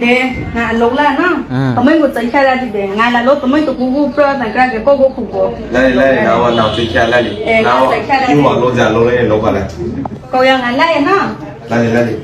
de na lông la na tụi mình cũng chạy xe ra thì để ngay là lúc tụi mình tụi cũng cũng pro thành ra cái cô cũng khủng bố lấy lấy nào nào chạy xe lấy đi nào nhưng mà lô già lô lấy lô vào này cô yang này lấy na lấy lấy đi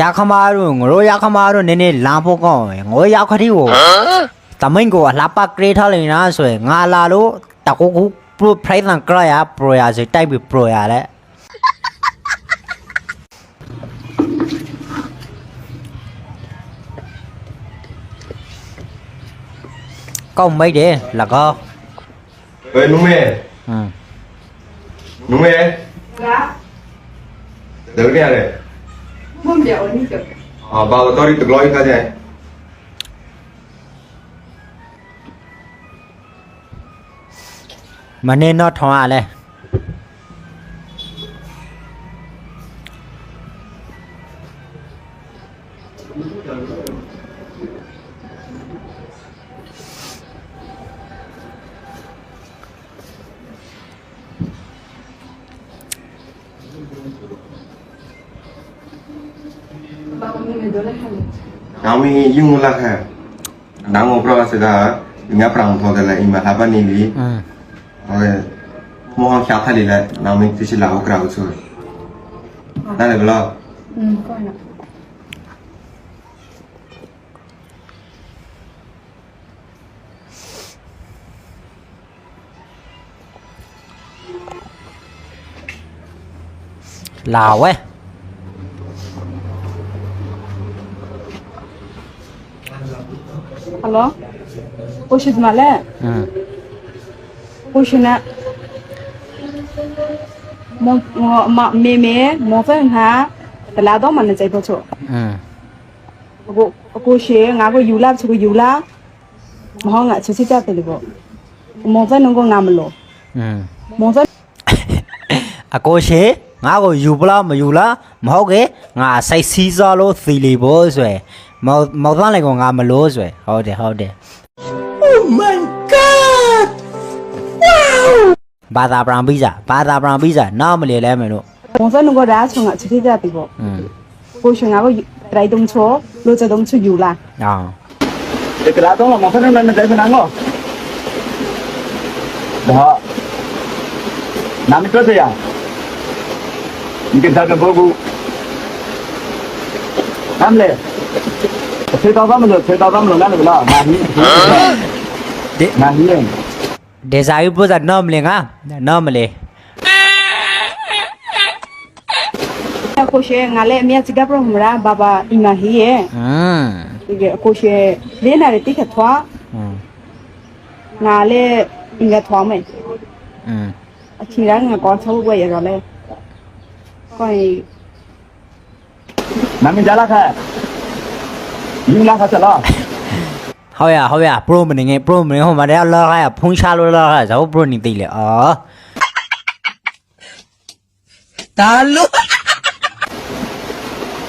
ยาขมารุงรู้ยาขมารุเนเน่ลาพวกก็งอยาคดีโอแต่ไม่กูลาปักเกรทเลยนะสวยงาลาลุตะกูกูปลุกไพรสังกรายโปรยาสิได้ไปโปรยาแล้ว con mấy đĩa là có. Ê núm mê núm núng mê đỡ nè này. Không đỡ đi được à bao giờ tôi đi được lỗi cái gì mà nên nó thỏa này আমি ইউলা হ্যাঁ নাম অপরাধ আছে দা ইঙ্গা প্রান্ত দিলে ইমা হাবা নিলি ওরে মহ খ্যাথা লিলে নাম কিছু লাভ করা হচ্ছে না রে বলো Lào ấy Hello? Push is male. Hmm. Push na. Mo mo ma me me mo fe ha. Ta la do man chai pho cho. Hmm. Ko ko she nga ko yu la chu yu la. Mo ha nga chu chi ta te le bo. Mo fe nong ko nga ma lo. Hmm. Mo fe အကိုရှေငါ့ကိုယူပလားမယူလားမဟုတ်ကေငါစိုက်စည်းစားလို့သီလီဖို့ဆိုရယ် မောင်သားလည်းကငါမလို့ဆွဲဟုတ်တယ်ဟုတ်တယ် Oh my god wow ဘာသာပရံပိဇာဘာသာပရံပိဇာနားမလဲလဲမယ်လို့မောင်စံနုံကဒါချုံငါချစ်ချစ်ကြတယ်ပေါ့อืมကိုရှင်ငါကိုတရိုက်တုံချိုလိုချတုံချိုယူလာအော် Dekat lah mau kena nak dari mana ngah? Dah. Nama itu ဖေတော်သားမလို့ဖေတော်သားမလို့လည်းလည်းလားနာဟီဒေနာဟီဒေဇာယူပဇာနော်မလဲငါနော်မလဲကိုရှေငါလည်းအမြတ်စကပ်ပရမရာဘာဘာအင်ငါဟီရဲ့ဟမ်ဒီကိုရှေလေးနာရတိခတ်ထွားငါလည်းအင်ငါထွားမယ်အင်းအချီရန်ငါကောချောဘွယ်ရတော့လေကိုနမင်ကြလာခါ kan? Ini lah kata lah. ဟုတ်ရဟုတ်ရပရိုမနေငယ်ပရိုမနေဟိုမှာတရားလာခါဖုန်းချလို့လာခါဇောပရိုနေသိလေအော်တာလို့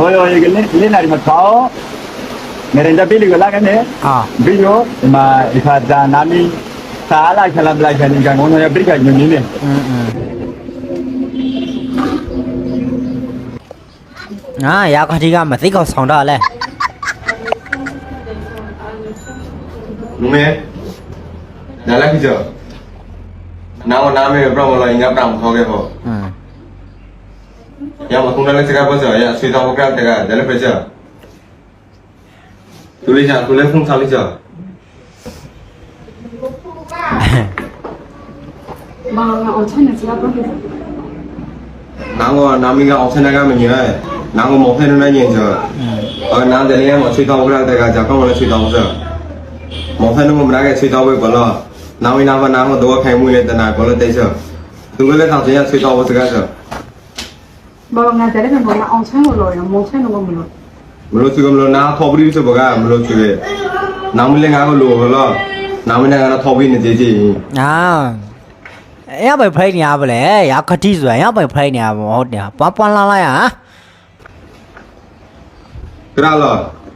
Oh, oh, ini ini nak macam. Merenja pilih gula kan ni? အာ Video, ma ikata nami salah kalau belajar ni kan, orang yang berikan ni ni. อืมอืมအာရခတိကမသိကောက်ဆောင်တော့လဲ နုမဲနားလိုက်ကြနာမနာမဲပရမလောငါပရံထောခဲ့ဟော อืม ရမခုနလည်းစကားပြောစရဆွေတော်ကတကဒါလ ည်းပဲကြသူလေးချာသူလည်းဖုန်းစားလိုက်ကြဘာငါအောင်ချမ်းနေစလားပရနာငေါနာမီကအောင်ဆန္ဒကမညဲနာငေါမောဖဲနေညင်ကြအော်နာတယ်လည်းမဆွေတော်ကတကကြကောင်းလည်းဆွေတော်စ မောဖဲနေမမရခဲ့ဆွေတော်ပဲဘလောနာမီနာမနာမတော့ခိုင်မှုနဲ့တနာဘလောတဲ့စသူလည်းတောင်ကျဆွေတော်စကားစဘာငါတယ်ကဘာအောင်ချမ်းလို့လို့ရမောချမ်းလို့မလို့မလို့သူကမလို့နာထော်ပြီးဆိုဘကမလို့သူရဲ့နာမလည်းငါကလို့ဘလောနာမလည်းငါထော်ပြီးနေကြကြအာရပဲဖိုင်နေရပါလေရခတိဆိုရပဲဖိုင်နေရပါဟုတ်တယ်ပွားပွားလာလာရကရလောနာမရကြပါပါထော်ပြီးဆိုထော်ပြီးကြပါပါနီလာပြနေတရားတရားချွေမွေးတတ်တာရယံဖချင်းရဲ့တဝရမဟောစောစောသဘောတဘောမကရချ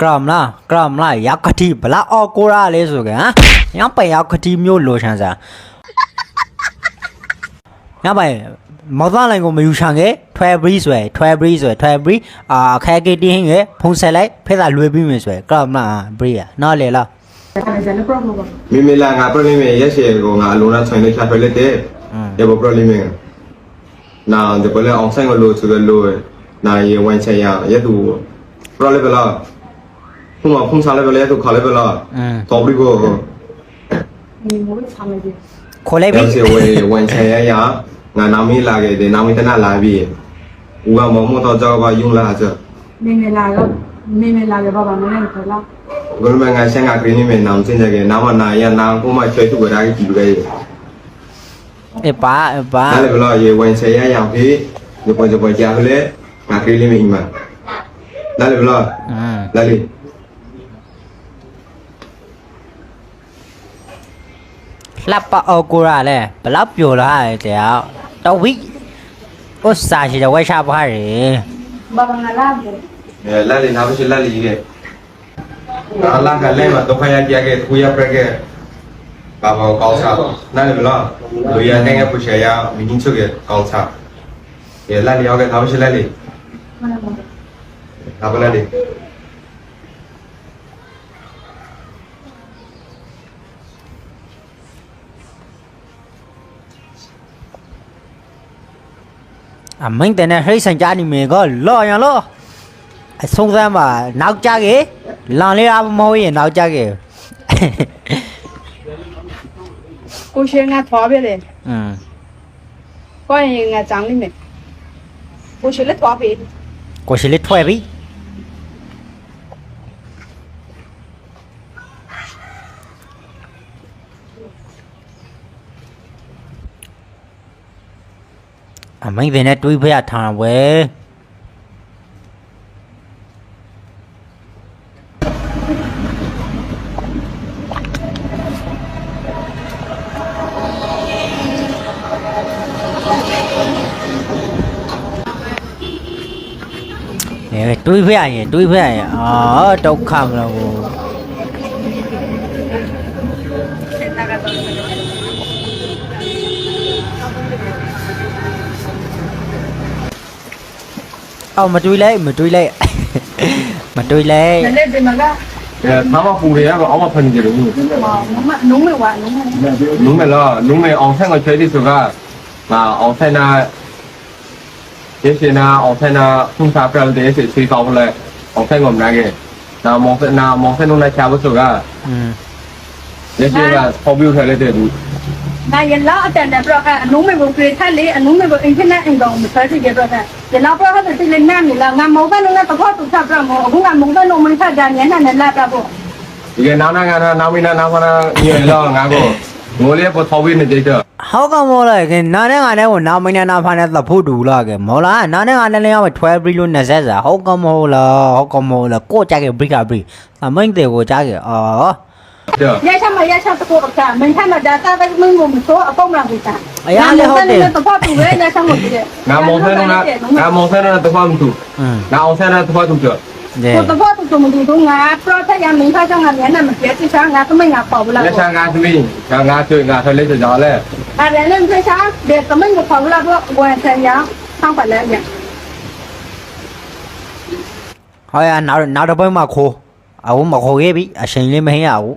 ကတန်ကပူလို့မင်းတာလားဘူးမေမေမေမေလာတယ်ကရမလားကရမလားရောက်ခတိဘလာအော်ကိုရလဲဆိုကဟမ်ညပိုင်ရောက်ခတိမျိုးလိုချန်စားညပိုင်မော်သားလိုင်းကိုမယူချန်ခဲ့12 breeze ဆွဲ12 breeze ဆွဲ12 breeze အာခဲကေတင်းဟင်းရဲ့ဖုံးဆက်လိုက်ဖဲသာလွယ်ပြီးမယ်ဆွဲကရမလား breeze อ่ะနော်လေလားတယ်ကျန်တဲ့ problem ကမိမိလာငါပရလိမေရက်ရှေကိုငါအလုံးနဲ့ဆိုင်နေချထွေးလက်တဲ့ရဘပရလိမေနာဒီပလေအောင်ဆိုင်ကိုလို့ဆိုလို့နာရေဝန်ချရရတူပရလိဘလာ ဖုံဖုံစားလိဘလေတူခါလိဘလာတော်ဘရီကိုมีမိုးချမ်းလေးခေါ်လိုက်ပြီရက်ရှေဝေဝန်ချရရငါနာမီလာခဲ့တယ်နာမီတနာလာပြီဦးကမမတော့ကြောက်ပါယုံလာကြမေမေလာရောမေမေလာရောဘာမှမနဲ့ခေါ်လာဘယ်မှာငါရှန်ကခရင်းနေနာမ်စင်ကြခဲ့နာမနာရနာကိုမှချွေတူကြတာကြည့်ကြရဲ့အေးပါအေးပါနား လေဘလာရေဝန်ချရရပြီဒီပေါ်ကြပေါ်ကြလေငါခရင်းနေမိမှာနားလေဘလာอืมလာလေလှပ်ပအော်ကိုရလဲဘလောက်ပြိုလာတယ်တဲ့တော့ဝိဥစ္စာရှိတဲ့ဝဲချပါရယ်ဘာမှငါလာတယ်အဲလာလေနာမရှိလာလေကြီးကလာကလည်းမတော့ခရကြခဲ့ခုရပြခဲ့ဘာဘာကောင်းစားနားလေဘလာလူရတဲ့ကပူချရမင်းချုပ်ရဲ့ကောင်းစားအဲလာလေရောက်ခဲ့နာမရှိလာလေမနက်မှာနားပလာလေ အမိန်တဲ့နဲ့ဟိတ်ဆိုင်ကြနေမေကလော်ရလောအဆုံးစမ်းပါနောက်ကြကေလန်လေးအမဟုတ်ရင်နောက်ကြကေ ကိုရှင်းငါထွားပဲလေ อืม ကိုရင်ငါចောင်းလိမ့်မယ်ကိုရှင်းလက်ထွားပဲ ကိုရှိလေးထွဲပြီ အမိန်တဲ့နဲ့တွေးဖရထားဝဲအဲတွေးဖရရင်တွေးဖရရင်အာဒုက္ခမလို့ အော်မတွေးလိုက်မတွေးလိုက်မတွေးလိုက်နည်းနည်းဒီမှာကအဲသားမပူရရအောင်မဖန်ကြလို့မမနုံးမဝါနုံးမလုံးမလားလုံးမအောင်ဆန်ကိုချွေးဒီဆိုကငါအောင်ဆန်နာရေရှင်နာအောင်ဆန်နာဖုန်စာပြတဲ့စီစီကောင်းလဲအောင်ဆန်ကိုမနာခဲ့နာမောင်ဆန်နာမောင်ဆန်လုံးနဲ့ချာဖို့ဆိုကอืมရေရှင်ကပေါ်ပြထား တဲ့တူနာရလာအတန်တဲ့ပြကအနုံးမဘုခေထက်လေအနုံးမဘအင်တာနက်အင်ကောင်မဆက်ကြည့်ကြတော့တဲ့ရလာပြတဲ့တိလည်းနားမလားငါမောတဲ့လုံးနဲ့တော့တူချက်ပြမောအခုကမုံတဲ့လုံးမထက်ကြညနေနဲ့လာတာပေါ့ဒီကနာနာကနာနာမီနာနာဖနာညေလောငါကိုငိုလေးပေါ်ထော်ပြီးနေကြတော့ဟောက်ကမောလိုက်ခင်နာနဲ့ငါနဲ့ကိုနာမင်းနဲ့နာဖာနဲ့သဖို့တူလာကမောလားနာနဲ့ငါနဲ့လည်းရောက်12ဘရီလို့20စာဟောက်ကမောလားဟောက်ကမောလားကိုကြ K ဘရီကဘရီအမိန်တဲ့ကိုကြကေအော်တော့ ရချမရချတကူကတာမင်းထမဒါသာကမင်းကိုမစိုးအပေါက်မလာဘူးတာအရာလေဟုတ်တယ်တော့ပတ်သူပဲရချမကိုကြည့်ငါမောဆန်းနာငါမောဆန်းနာတော့ပတ်သူငါအောင်ဆန်းနာတော့ပတ်သူကြော我的话都怎么都都俺，不知道太阳没晒上俺面那么别去上俺都没俺跑不了。那上俺什么？上俺对俺他累着着嘞。俺人人在上，别怎么我跑不了不，我太阳上班来面。好呀，拿拿着本嘛哭，啊我没哭给比，啊心里没呀我。